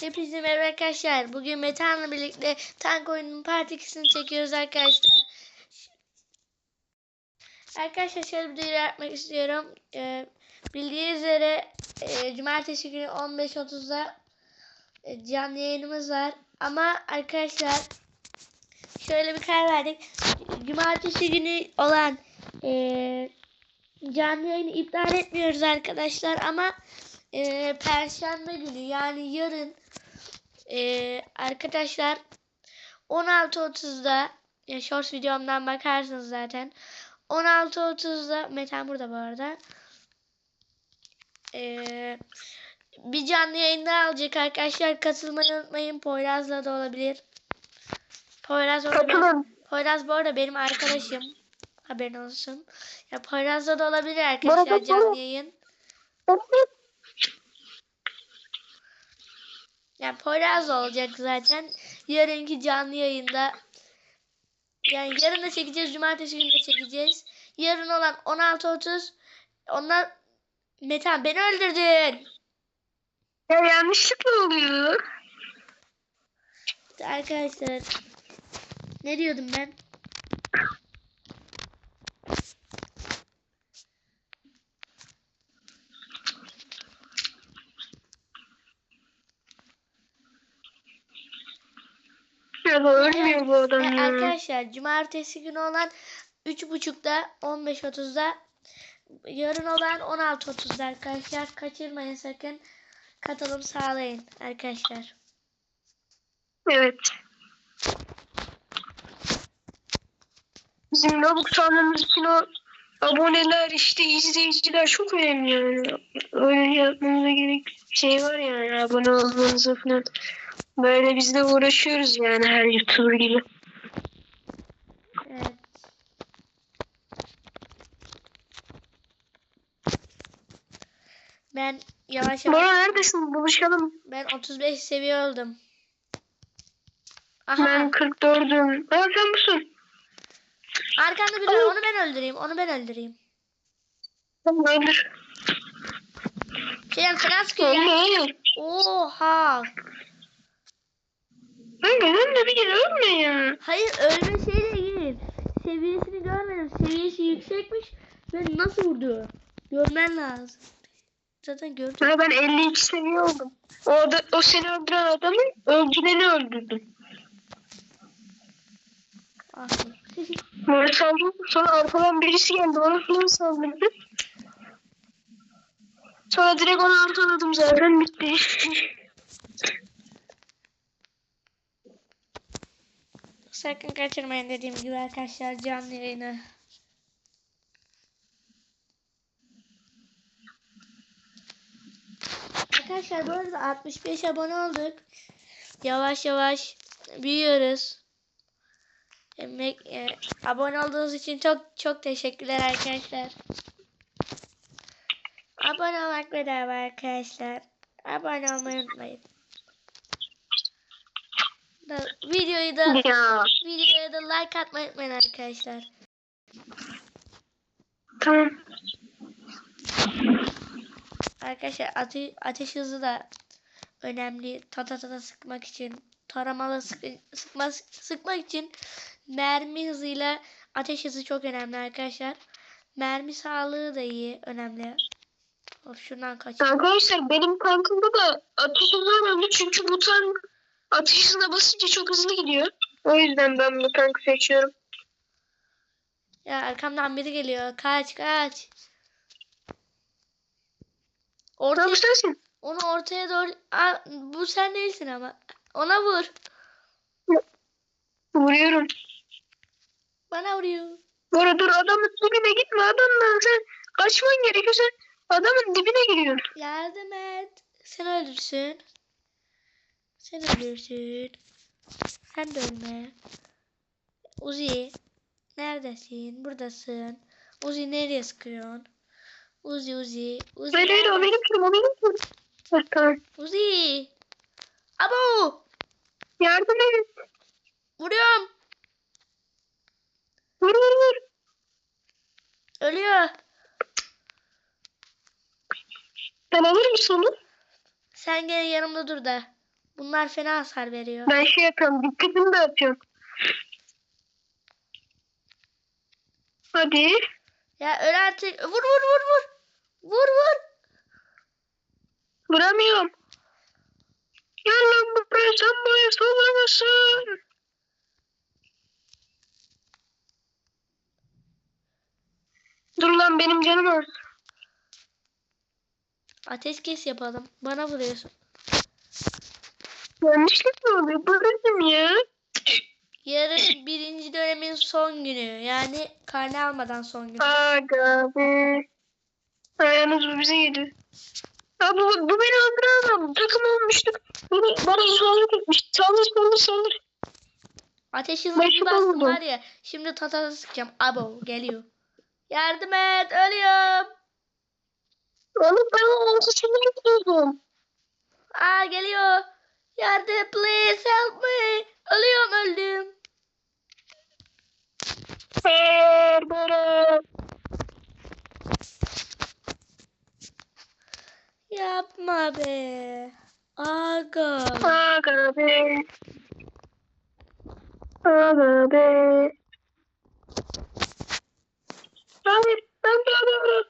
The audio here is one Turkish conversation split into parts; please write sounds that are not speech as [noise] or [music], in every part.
Hepinize merhaba arkadaşlar. Bugün Metehan'la birlikte tank oyununun part 2'sini çekiyoruz arkadaşlar. Arkadaşlar şöyle bir duyuru yapmak istiyorum. Ee, bildiğiniz üzere e, cumartesi günü 15.30'da e, canlı yayınımız var. Ama arkadaşlar şöyle bir karar verdik. Cumartesi günü olan e, canlı yayını iptal etmiyoruz arkadaşlar ama e, Perşembe günü yani yarın e, arkadaşlar 16.30'da ya shorts videomdan bakarsınız zaten. 16.30'da Metan burada bu arada. E, bir canlı yayında alacak arkadaşlar. Katılmayı unutmayın. Poyraz'la da olabilir. Poyraz orada benim-. Poyraz bu arada benim arkadaşım. Haberin olsun. Ya Poyraz'la da olabilir arkadaşlar canlı yayın Yani Poyraz olacak zaten. Yarınki canlı yayında. Yani yarın da çekeceğiz. Cumartesi günü de çekeceğiz. Yarın olan 16.30. Ondan Metan beni öldürdün. Ya yanlışlıkla oluyor. Arkadaşlar. Ne diyordum ben? Ya da ölmüyor bu adam E, ya. arkadaşlar cumartesi günü olan 3.30'da 15.30'da yarın olan 16.30'da arkadaşlar kaçırmayın sakın katılım sağlayın arkadaşlar. Evet. Bizim Nabuk sandığımız için o aboneler işte izleyiciler çok önemli yani. Öyle yapmamıza gerek şey var yani abone olmanıza falan. Böyle biz de uğraşıyoruz yani her YouTuber gibi. Evet. Ben yavaş yavaş Bora neredesin? Buluşalım. ben 35 seviye oldum. Aha Ben 44'üm. Ha sen busun. arkanda biri var onu ben öldüreyim onu ben öldüreyim. Tamam öldür. Fena sıkıyor ya. Oha. Ölme ölme bir kere ölme ya. Hayır ölme şeyle değil. Seviyesini görmedim. Seviyesi yüksekmiş ve nasıl vurdu? Görmen lazım. Zaten gördüm. Sonra ben 52 seviye oldum. O, ada, o seni öldüren adamın öldüreni öldürdüm. Ah. Böyle saldırdım. Sonra arkadan birisi geldi. Bana falan saldırdı. Sonra direkt onu arkaladım zaten. Bitti. Sakın kaçırmayın dediğim gibi arkadaşlar canlı yayını. Arkadaşlar bu arada 65 abone olduk. Yavaş yavaş büyüyoruz. Emek, e, abone olduğunuz için çok çok teşekkürler arkadaşlar. Abone olmak bedava arkadaşlar. Abone olmayı unutmayın. Da, videoyu da ya. Videoya da like atmayı unutmayın arkadaşlar. Tamam. Arkadaşlar ate ateş hızı da önemli. Tata tata sıkmak için, taramalı sık sıkma sıkmak için mermi hızıyla ateş hızı çok önemli arkadaşlar. Mermi sağlığı da iyi, önemli. Of şundan kaç. Arkadaşlar benim tankımda da ateş hızı önemli. Çünkü bu tank ateş hızına basınca çok hızlı gidiyor. O yüzden ben bu tankı seçiyorum. Ya arkamdan biri geliyor. Kaç kaç. Orta, Tamam sensin. onu ortaya doğru... Aa, bu sen değilsin ama. Ona vur. Vuruyorum. Bana vuruyor. Bora dur adamın dibine gitme adamdan sen kaçman gerekiyor sen adamın dibine giriyorsun. Yardım et. Sen öldürsün. Sen öldürsün. Sen de ölme. Uzi. Neredesin? Buradasın. Uzi nereye sıkıyorsun? Uzi Uzi. Uzi. Hayır hayır o benim kilim o benim tamam. Uzi. Abo. Yardım edin. Vuruyorum. Vur vur vur. Ölüyor. Sen alır mısın onu? Sen gene yanımda dur da. Bunlar fena hasar veriyor. Ben şey yapıyorum. Dikkatimi dağıtıyorum. Hadi. Ya öl artık. Vur vur vur vur. Vur vur. Vuramıyorum. Gel lan buraya sen buraya sallamasın. Dur lan benim canım az. Ateş kes yapalım. Bana vuruyorsun. Yanlışlık mı oluyor? Bırakın ya. Yarın birinci dönemin son günü. Yani karne almadan son günü. Aga be. Ayağınız bu bize yedi. Abi bu, bu beni öldüren adam. Takım olmuştuk. Beni, bana zorluk etmiş. Saldır saldır saldır. Ateş hızlı bir bastım var ya. Şimdi tatası sıkacağım. Abo geliyor. Yardım et. Ölüyorum. Oğlum ben o ortasını gidiyordum. Aa geliyor. Yardım please help me. Ölüyorum öldüm. Hayır bana. Yapma be. Aga. Aga be. Aga be. Hayır ben de alıyorum.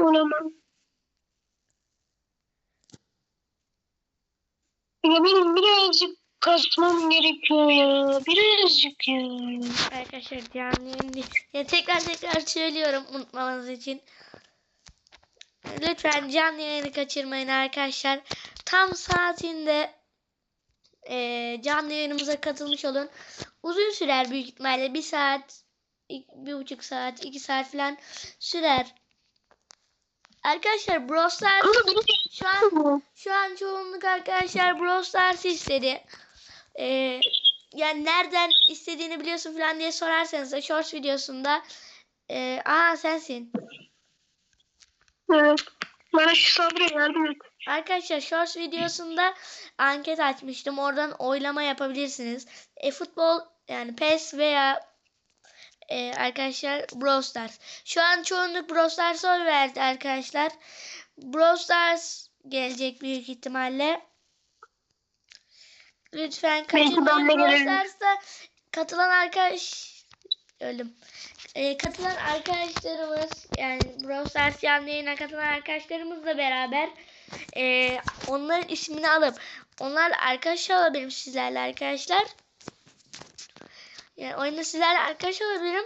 Olamam. Ya benim birazcık kasmam gerekiyor ya. Birazcık ya. Arkadaşlar canlı yayın tekrar tekrar söylüyorum unutmamanız için. Lütfen canlı yayını kaçırmayın arkadaşlar. Tam saatinde eee canlı yayınımıza katılmış olun. Uzun sürer büyük ihtimalle. Bir saat, bir buçuk saat, iki saat falan sürer. Arkadaşlar Brawl Stars şu an şu an çoğunluk arkadaşlar Brawl Stars istedi. Ee, yani nereden istediğini biliyorsun falan diye sorarsanız da Shorts videosunda ee, aa sensin. Evet. Bana şu saldırıya yardım et. Arkadaşlar Shorts videosunda anket açmıştım. Oradan oylama yapabilirsiniz. E futbol yani PES veya e, arkadaşlar Brawl Stars. Şu an çoğunluk Brawl Stars'a oy verdi arkadaşlar. Brawl Stars gelecek büyük ihtimalle. Lütfen kaçırmayın. Stars'ta katılan arkadaş öldüm. E, katılan arkadaşlarımız yani Brawl Stars canlı yayına katılan arkadaşlarımızla beraber e, onların ismini alıp onlarla arkadaş olabilirim sizlerle arkadaşlar. Yani oyunda sizlerle arkadaş olabilirim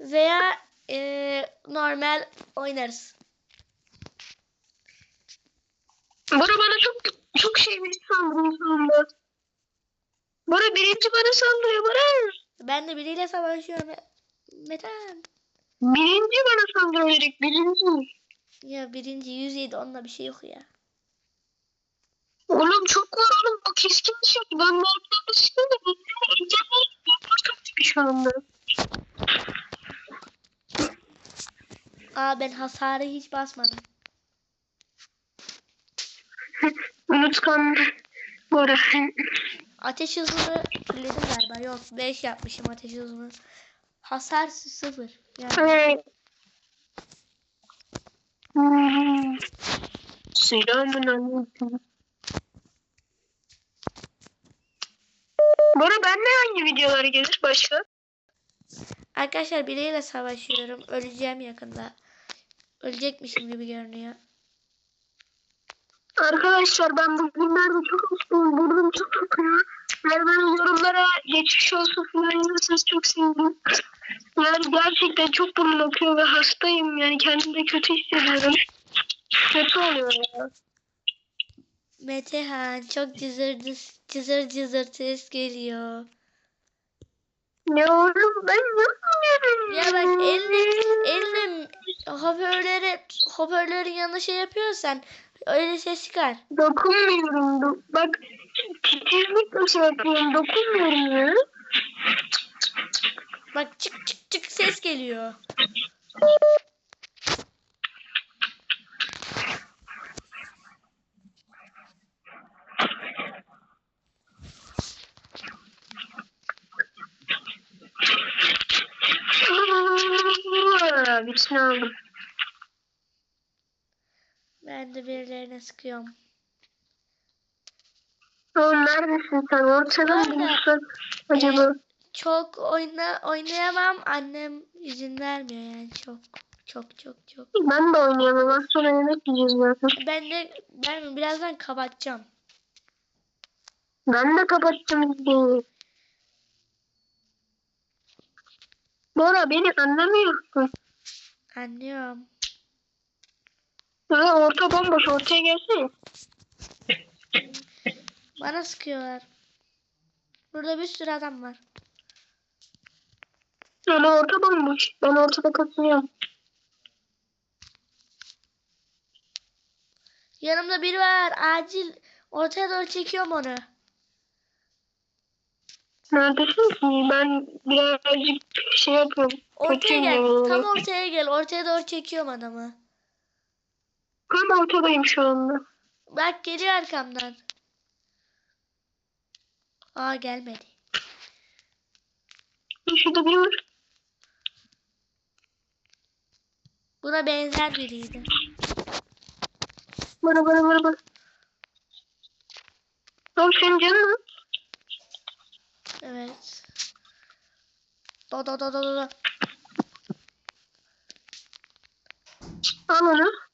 veya e, normal oynarız. Bora bana çok çok şey bir saldırıyor anda. Bora birinci bana saldırıyor Bora. Ben de biriyle savaşıyorum. Metan. Birinci bana saldırıyor direkt birinci. Ya birinci 107 onunla bir şey yok ya. Oğlum çok var oğlum o keskin bir şey. Ben Mark'tan da sıkıldım bu çok çıkıyor şu anda. Aa ben hasarı hiç basmadım. Unutkan Bora. Ateş hızını fulledim galiba. Yok 5 yapmışım ateş hızını. Hasar sıfır. Yani Evet. Hmm. Selamun aleyküm. Bora bende hangi videolar gelir başka? Arkadaşlar biriyle savaşıyorum. Öleceğim yakında. Ölecekmişim gibi görünüyor. Arkadaşlar ben bugünlerde çok hastayım. Burnum çok akıyor. Yani ben yorumlara geçmiş olsun falan yazarsanız çok sevinirim. Yani gerçekten çok burnum akıyor ve hastayım. Yani kendimi kötü hissediyorum. Kötü oluyor ya. Metehan çok cızır cız- cızır cızır ses geliyor. Ne oğlum ben yapmıyorum. Ya bak elini elini hoparlöre hoparlörün yanına şey yapıyorsan öyle ses çıkar. Dokunmuyorum. Do- bak titizlikle şey yapıyorum. Dokunmuyorum ya. Bak çık çık çık ses geliyor. Birisini aldım. De birilerine sıkıyorum. Neredesin sen? Ortada mı buluşsak acaba? Çok oyna oynayamam. Annem izin vermiyor yani çok. Çok çok çok. Ben de oynayamam. Az sonra yemek yiyeceğiz zaten. Ben de ben birazdan kapatacağım. Ben de kapatacağım videoyu. Bora beni anlamıyorsun. Anlıyorum. Ya orta bomboş ortaya gelsene. Bana sıkıyorlar. Burada bir sürü adam var. Yani orta bomboş. Ben ortada katılıyorum. Yanımda biri var. Acil ortaya doğru çekiyorum onu. Neredesin ki? Ben birazcık şey yapıyorum. Ortaya Kaçıyorum gel. yani. Tam ortaya gel. Ortaya doğru çekiyorum adamı. Tam ortadayım şu anda. Bak geliyor arkamdan. Aa gelmedi. Şurada biri var. Buna benzer biriydi. Bana bana bana bana. Oğlum senin canın mı? Evet. Do do do do do. do. Al onu.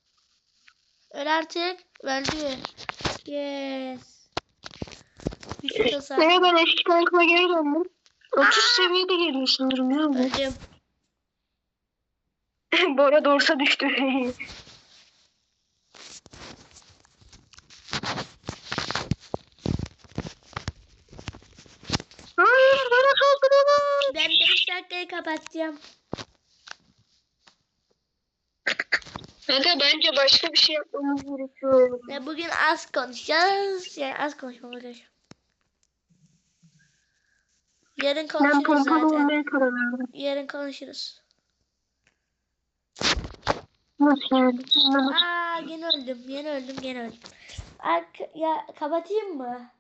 Öl artık. Öldü. Yes. Düşük hasar. Nereye ben eski tankıma geri döndüm. 30 seviyede gelmişimdir biliyor musun? Öldüm. [laughs] Bora dorsa düştü. Hayır bana saldırıyorlar. Ben 5 dakikayı kapatacağım. Aga bence başka bir şey yapmamız gerekiyor. Ve bugün az konuşacağız. Yani az konuşmamız gerekiyor. Yarın Ben konuşuruz pompalı zaten. olmaya karar verdim. Yarın konuşuruz. Nasıl yani? Anlamadım. Aa yine öldüm. Yine öldüm. Yine öldüm. Ark ya kapatayım mı?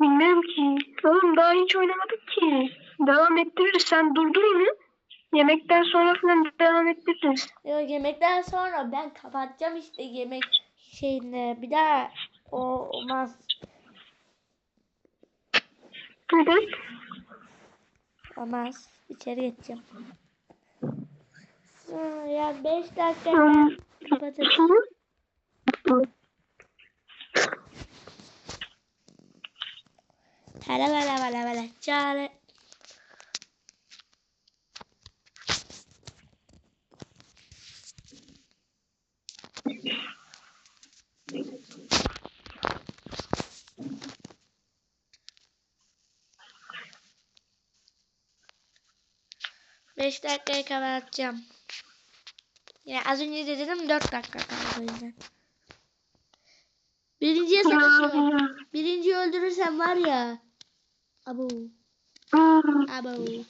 Bilmiyorum ki. Oğlum daha hiç oynamadık ki. Devam ettiririz. Sen durdur onu. Yemekten sonra falan devam ettiririz. Yok yemekten sonra ben kapatacağım işte yemek şeyini. Bir daha o olmaz. Neden? Olmaz. İçeri geçeceğim. Ya 5 dakika ben. Hı? Hele hele hele hele. Çare. Beş dakikaya kapatacağım. Ya az önce de dedim dört dakika kaldı o yüzden. Birinciye savaşıyorum. Birinciyi öldürürsem var ya. Abu. Abu.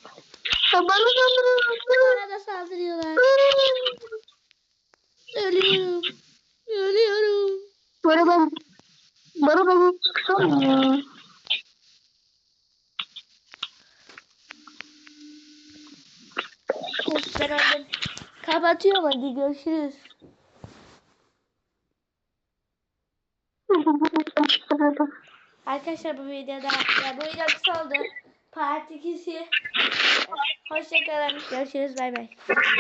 Bana saldırıyorlar. Bana da saldırıyorlar. Ölüyorum. Ölüyorum. Bana ben bana ben sıksam ya. Of ben öldüm. Kapatıyorum hadi görüşürüz. Arkadaşlar bu videoda ya bu video kısa oldu. Part 2'si. Hoşçakalın. Görüşürüz. Bay bay.